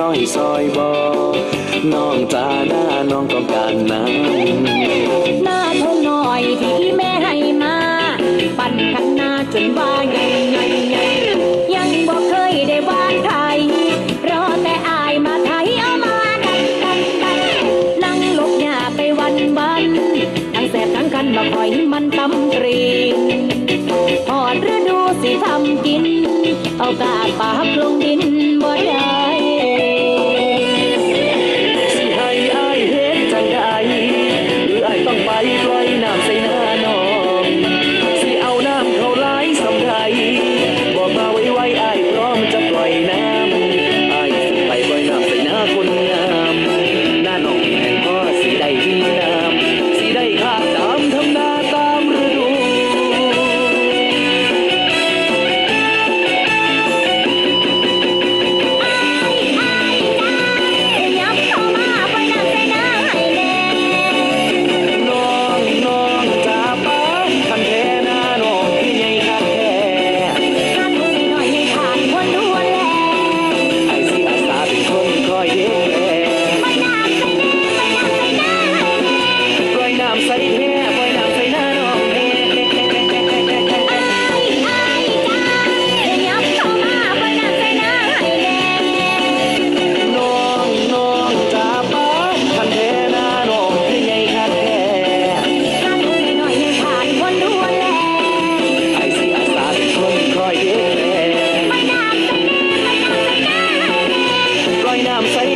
น้อยซอยบ่น้องจ้าหน้าน้องต้องการน้หน้าทงหน่อยที่แม่ให้มา ปั่นขันหน้าจนว่าใหญ่ใหญ่ใหญ่ยังบ่เคยได้วานไทยรอแต่อายมาไทยเอามาดันดันดันนั่งลบหญ้าไปวันวันทั้งแสบทั้งคันมาคอยมันตำตรีพอดฤดูสิทำกิน เอากาปากลงดิน I'm sorry.